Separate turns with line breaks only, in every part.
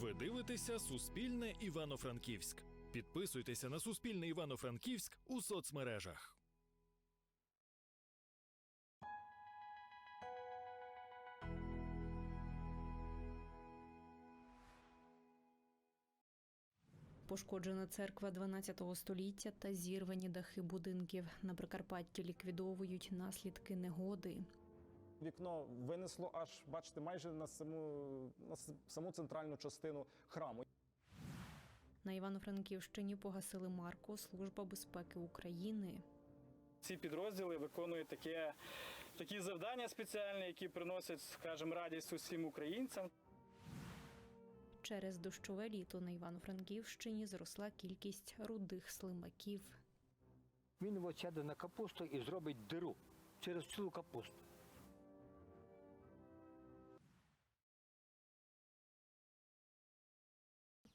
Ви дивитеся Суспільне Івано-Франківськ. Підписуйтеся на Суспільне Івано-Франківськ у соцмережах.
Пошкоджена церква 12 століття та зірвані дахи будинків. На Прикарпатті ліквідовують наслідки негоди.
Вікно винесло аж, бачите, майже на саму, на саму центральну частину храму.
На Івано-Франківщині погасили марку Служба безпеки України.
Ці підрозділи виконують таке, такі завдання спеціальні, які приносять, скажімо, радість усім українцям.
Через дощове літо на Івано-Франківщині зросла кількість рудих слимаків.
Він от сяде на капусту і зробить диру через цілу капусту.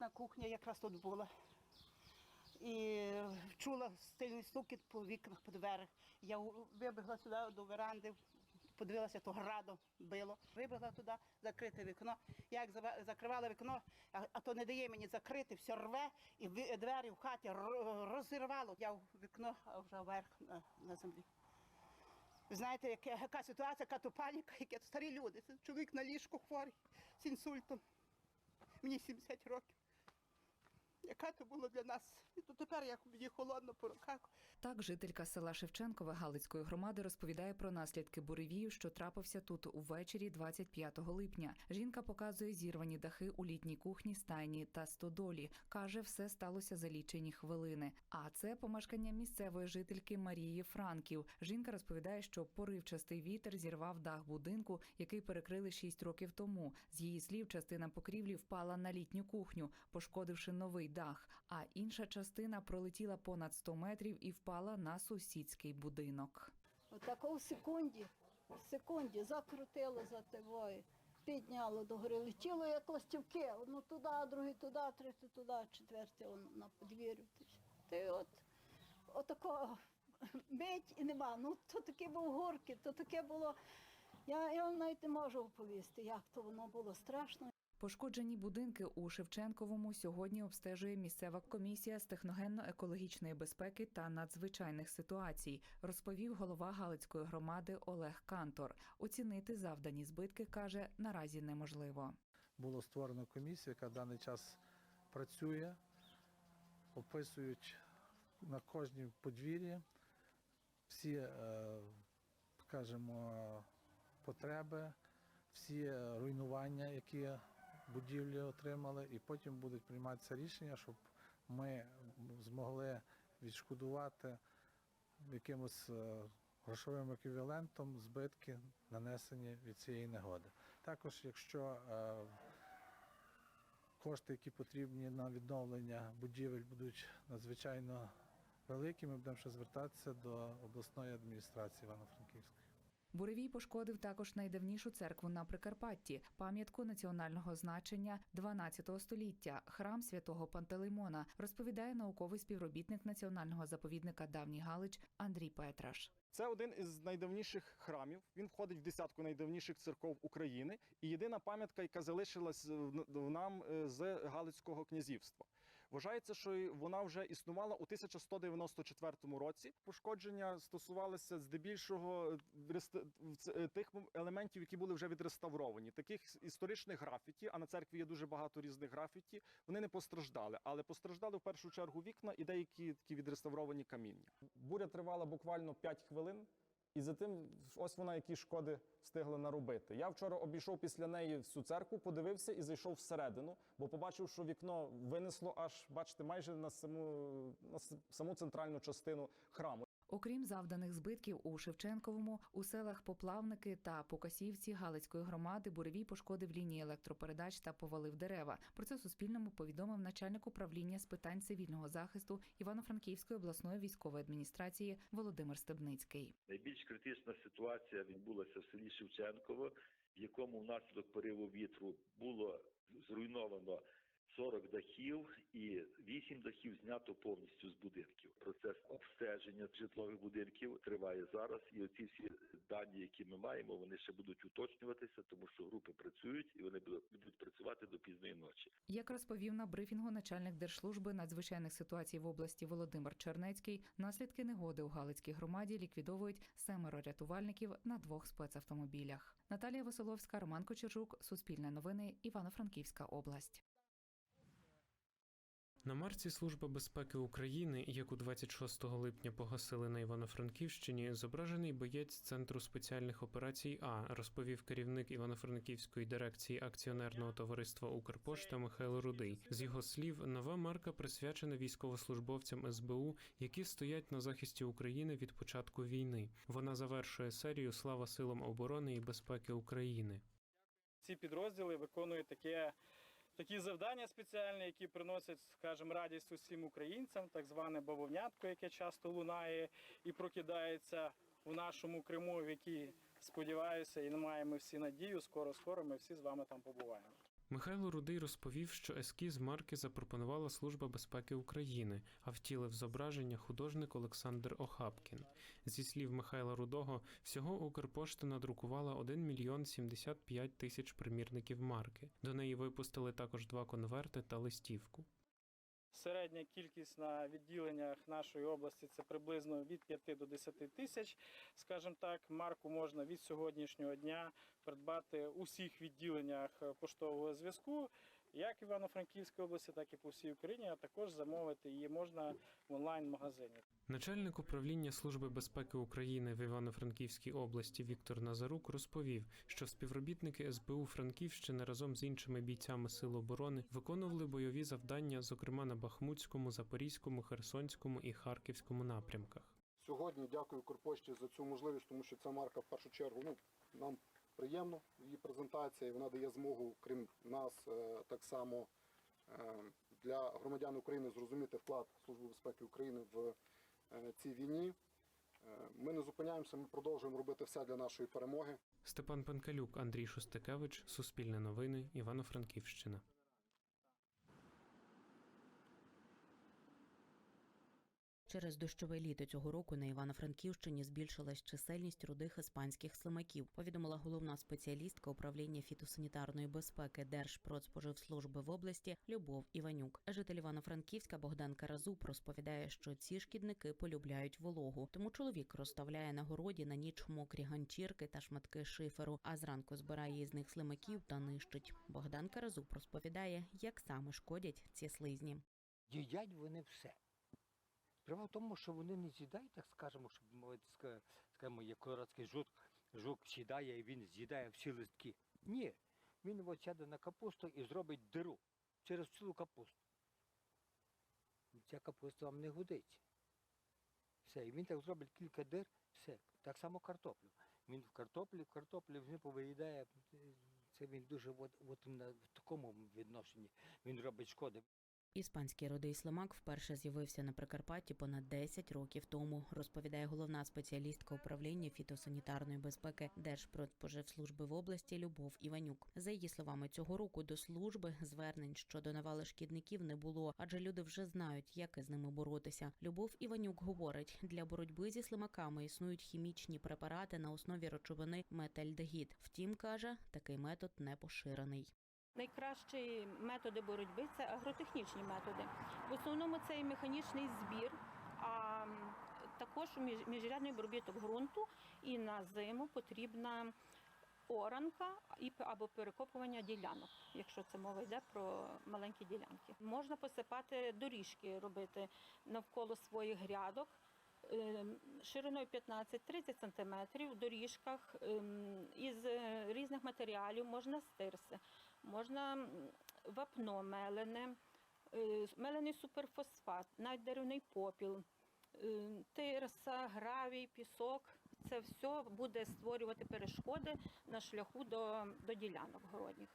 На кухні якраз тут була. І чула стильний стукіт по вікнах, по дверях. Я вибігла сюди до веранди, подивилася, то градом било. Вибігла туди, закрите вікно. Я як закривала вікно, а, то не дає мені закрити, все рве, і двері в хаті розірвало. Я вікно, вже вверх на, на землі. Знаєте, яка, яка ситуація, яка то паніка, які старі люди. Чоловік на ліжку хворий з інсультом. Мені 70 років. Яка то було для нас? І то тепер як мені холодно по руках.
Так, жителька села Шевченкове Галицької громади розповідає про наслідки буревію, що трапився тут увечері 25 липня. Жінка показує зірвані дахи у літній кухні, стайні та стодолі. каже, все сталося за лічені хвилини. А це помешкання місцевої жительки Марії Франків. Жінка розповідає, що поривчастий вітер зірвав дах будинку, який перекрили 6 років тому. З її слів, частина покрівлі впала на літню кухню, пошкодивши новий дах. А інша частина пролетіла понад 100 метрів і впала на сусідський будинок.
Отако в секунді, в секунді закрутило за тивою, підняло до гори, летіло як ластівки, одну туди, другий туди, третій туди, четвертий на подвір'ю. Ти от отако мить і нема. Ну то таке був горки, то таке було. Я, я навіть не можу оповісти, як то воно було страшно.
Пошкоджені будинки у Шевченковому сьогодні обстежує місцева комісія з техногенно-екологічної безпеки та надзвичайних ситуацій, розповів голова Галицької громади Олег Кантор. Оцінити завдані збитки каже наразі неможливо.
було створено комісію, яка в даний час працює, описують на кожній подвір'ї всі, е, скажімо, потреби, всі е, руйнування, які будівлі отримали, і потім будуть прийматися рішення, щоб ми змогли відшкодувати якимось е, грошовим еквівалентом збитки, нанесені від цієї негоди. Також, якщо е, кошти, які потрібні на відновлення будівель, будуть надзвичайно великі, ми будемо ще звертатися до обласної адміністрації Івано-Франківської.
Буревій пошкодив також найдавнішу церкву на Прикарпатті, пам'ятку національного значення 12 століття, храм святого Пантелеймона, розповідає науковий співробітник національного заповідника Давній Галич Андрій Петраш.
Це один із найдавніших храмів. Він входить в десятку найдавніших церков України і єдина пам'ятка, яка залишилась в нам е, з Галицького князівства. Вважається, що вона вже існувала у 1194 році. Пошкодження стосувалися здебільшого ц- е, тих елементів, які були вже відреставровані. Таких історичних графіті, а на церкві є дуже багато різних графіті. Вони не постраждали, але постраждали в першу чергу вікна і деякі такі відреставровані каміння. Буря тривала буквально 5 хвилин. І за тим, ось вона які шкоди встигла наробити. Я вчора обійшов після неї всю церкву, подивився і зайшов всередину, бо побачив, що вікно винесло аж, бачите, майже на саму, на саму центральну частину храму.
Окрім завданих збитків у Шевченковому, у селах Поплавники та Покасівці Галицької громади буревій пошкодив лінії електропередач та повалив дерева. Про це Суспільному повідомив начальник управління з питань цивільного захисту Івано-Франківської обласної військової адміністрації Володимир Стебницький.
Найбільш критична ситуація відбулася в селі Шевченково, в якому внаслідок пориву вітру було зруйновано 40 дахів і 8 дахів знято повністю з будинків. Процес обстеження житлових будинків триває зараз, і оці всі дані, які ми маємо, вони ще будуть уточнюватися, тому що групи працюють і вони будуть працювати до пізної ночі.
Як розповів на брифінгу начальник Держслужби надзвичайних ситуацій в області Володимир Чернецький, наслідки негоди у Галицькій громаді ліквідовують семеро рятувальників на двох спецавтомобілях. Наталія Веселовська, Роман Кочержук, Суспільне новини, Івано-Франківська область.
На марці Служба безпеки України, яку 26 липня погасили на Івано-Франківщині, зображений боєць Центру спеціальних операцій А, розповів керівник Івано-Франківської дирекції акціонерного товариства Укрпошта Михайло Рудий. З його слів, нова марка присвячена військовослужбовцям СБУ, які стоять на захисті України від початку війни. Вона завершує серію Слава силам оборони і безпеки України.
Ці підрозділи виконують таке, такі завдання спеціальні, які приносять, скажімо, радість усім українцям, так зване бавовнятко, яке часто лунає і прокидається в нашому Криму, в якій сподіваюся, і маємо всі надію. Скоро, скоро ми всі з вами там побуваємо.
Михайло Рудий розповів, що ескіз марки запропонувала Служба безпеки України, а втілив зображення художник Олександр Охапкін. Зі слів Михайла Рудого, всього Укрпошта надрукувала 1 мільйон 75 тисяч примірників марки. До неї випустили також два конверти та листівку.
Середня кількість на відділеннях нашої області це приблизно від 5 до 10 тисяч. Скажімо так, марку можна від сьогоднішнього дня придбати у всіх відділеннях поштового зв'язку, як в Івано-Франківській області, так і по всій Україні, а також замовити її можна в онлайн-магазині.
Начальник управління Служби безпеки України в Івано-Франківській області Віктор Назарук розповів, що співробітники СБУ Франківщини разом з іншими бійцями Сил оборони виконували бойові завдання, зокрема на Бахмутському, Запорізькому, Херсонському і Харківському напрямках.
Сьогодні дякую Укрпошті за цю можливість, тому що ця марка в першу чергу ну, нам приємно, її презентація, вона дає змогу, крім нас, е, так само е, для громадян України зрозуміти вклад Служби безпеки України в е, цій війні. Ми не зупиняємося, ми продовжуємо робити все для нашої перемоги.
Степан Пенкалюк, Андрій Шостакевич, Суспільне новини, Івано-Франківщина.
Через дощове літо цього року на Івано-Франківщині збільшилась чисельність рудих іспанських слимаків. Повідомила головна спеціалістка управління фітосанітарної безпеки Держпродспоживслужби в області Любов Іванюк. Житель Івано-Франківська Богдан Каразуб розповідає, що ці шкідники полюбляють вологу, тому чоловік розставляє на городі на ніч мокрі ганчірки та шматки шиферу, а зранку збирає із них слимаків та нищить. Богдан Каразуб розповідає, як саме шкодять ці слизні.
Їдять вони все. Справа в тому, що вони не з'їдають, так скажемо, щоб скажімо, як колорадський жук, жук сідає і він з'їдає всі листки. Ні, він от сяде на капусту і зробить диру через цілу капусту. Ця капуста вам не годиться. Все, і він так зробить кілька дир, все. Так само картоплю. Він в картоплі, в картоплі вже повиїдає. Це він дуже от, от в такому відношенні він робить шкоди.
Іспанський родий слимак вперше з'явився на Прикарпатті понад 10 років тому, розповідає головна спеціалістка управління фітосанітарної безпеки Держпродспоживслужби в області Любов Іванюк. За її словами, цього року до служби звернень щодо навали шкідників не було, адже люди вже знають, як із ними боротися. Любов Іванюк говорить, для боротьби зі слимаками існують хімічні препарати на основі речовини метальдегід. Втім, каже, такий метод не поширений.
Найкращі методи боротьби це агротехнічні методи. В основному це і механічний збір, а також між- міжрядний обробіток ґрунту і на зиму потрібна оранка або перекопування ділянок, якщо це мова йде про маленькі ділянки. Можна посипати доріжки, робити навколо своїх грядок. ем, Шириною 15-30 см в доріжках ем, із е, різних матеріалів можна стирси, можна вапно мелене, е, мелений суперфосфат, навіть деревний попіл, е, тирса, гравій, пісок. Це все буде створювати перешкоди на шляху до, до ділянок городніх.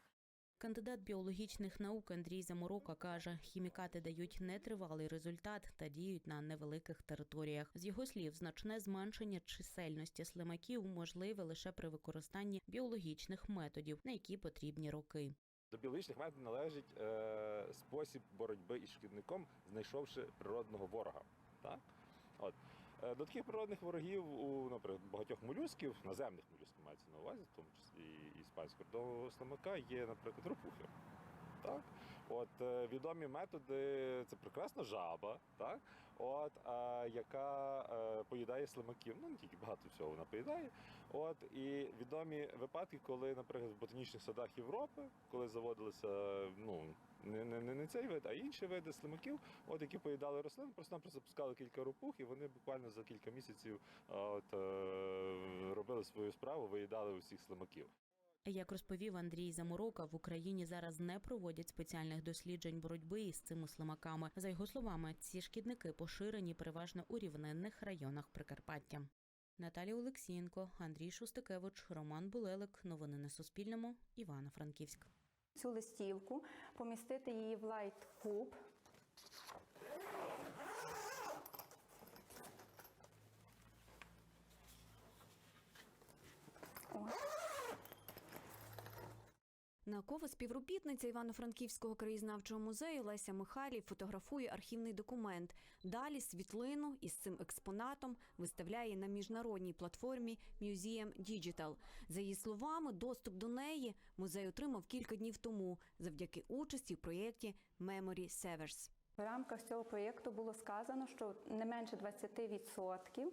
Кандидат біологічних наук Андрій Заморока каже, хімікати дають нетривалий результат та діють на невеликих територіях. З його слів, значне зменшення чисельності слимаків можливе лише при використанні біологічних методів, на які потрібні роки.
До біологічних методів належить е, спосіб боротьби із шкідником, знайшовши природного ворога. Так? От. Е, до таких природних ворогів у, наприклад, багатьох молюсків, наземних молюсків мається на увазі, в тому числі іспанського до слимака, є, наприклад, ропухи. Так? От е, відомі методи це прекрасна жаба, так? От, а, яка е, поїдає слимаків. Ну не тільки багато всього вона поїдає. От і відомі випадки, коли, наприклад, в ботанічних садах Європи, коли заводилися ну цей вид, а інші види слимаків, от які поїдали рослин, просто нам запускали кілька ропух, і вони буквально за кілька місяців от, е, робили свою справу, виїдали усіх слимаків.
Як розповів Андрій Заморока, в Україні зараз не проводять спеціальних досліджень боротьби із цими слимаками. За його словами, ці шкідники поширені переважно у рівнинних районах Прикарпаття. Наталія Олексієнко, Андрій Шустикевич, Роман Булелик. Новини на Суспільному. Івано-Франківськ.
Цю листівку, помістити її в лайт-куб.
Наукова співробітниця Івано-Франківського краєзнавчого музею Леся Михайлів фотографує архівний документ. Далі світлину із цим експонатом виставляє на міжнародній платформі Museum Digital. За її словами, доступ до неї музей отримав кілька днів тому завдяки участі в проєкті Memory Severs.
В рамках цього проєкту було сказано, що не менше 20%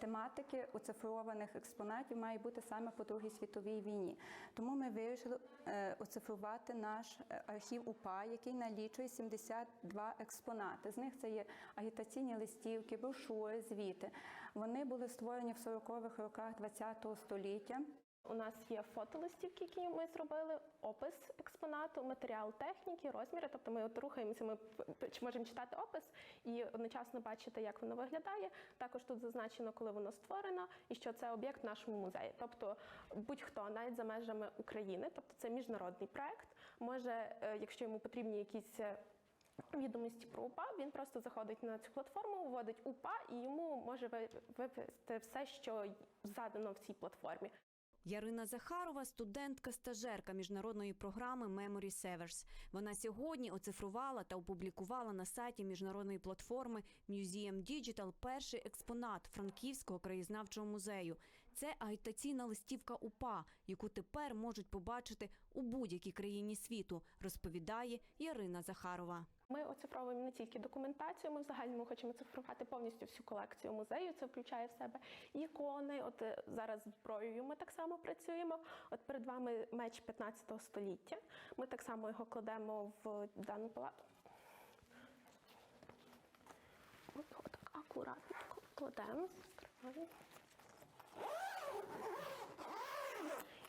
тематики оцифрованих експонатів має бути саме по Другій світовій війні. Тому ми вирішили е, оцифрувати наш е, архів УПА, який налічує 72 експонати. З них це є агітаційні листівки, брошури, звіти. Вони були створені в 40-х роках ХХ століття.
У нас є фотолистівки, які ми зробили, опис експонату, матеріал техніки, розміри. Тобто ми от рухаємося, ми можемо читати опис і одночасно бачити, як воно виглядає. Також тут зазначено, коли воно створено, і що це об'єкт нашому музеї. Тобто будь-хто, навіть за межами України, тобто це міжнародний проект, може, е, якщо йому потрібні якісь. е, Відомості про УПА, він просто заходить на цю платформу, вводить УПА і йому може ви- вивести все, що задано в цій платформі.
Ярина Захарова студентка стажерка міжнародної програми Memory Severs. Вона сьогодні оцифрувала та опублікувала на сайті міжнародної платформи Museum Digital перший експонат Франківського краєзнавчого музею. Це агітаційна листівка УПА, яку тепер можуть побачити у будь-якій країні світу, розповідає Ярина Захарова.
Ми оцифровуємо не тільки документацію, ми в загальному хочемо цифрувати повністю всю колекцію музею. Це включає в себе ікони. От е, зараз зброєю ми так само працюємо. От перед вами меч 15 століття. Ми так само його кладемо в дану палату. От його акуратно кладемо.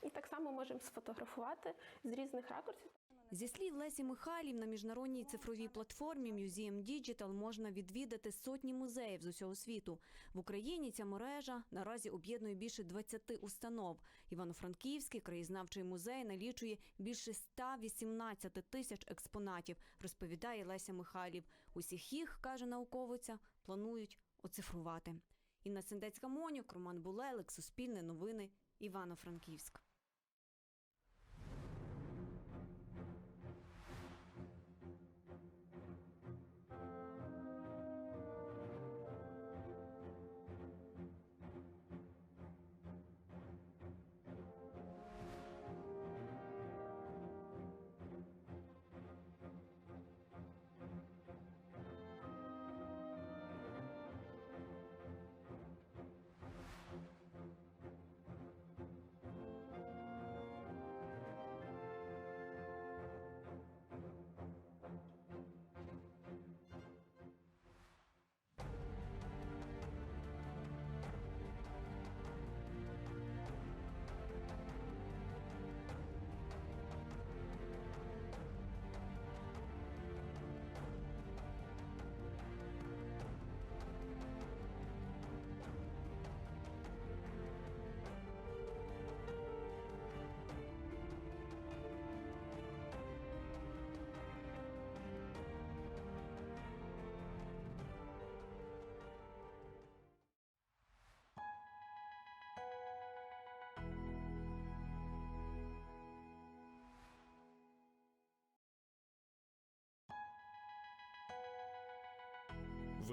І так само можемо сфотографувати з різних ракурсів.
Зі слів Лесі Михайлів, на міжнародній цифровій платформі Museum Digital можна відвідати сотні музеїв з усього світу. В Україні ця мережа наразі об'єднує більше 20 установ. Івано-Франківський краєзнавчий музей налічує більше 118 тисяч експонатів, розповідає Леся Михайлів. Усіх їх, каже науковиця, планують оцифрувати. Інна Сендецька Монюк, Роман Булелик, Суспільне новини, Івано-Франківськ.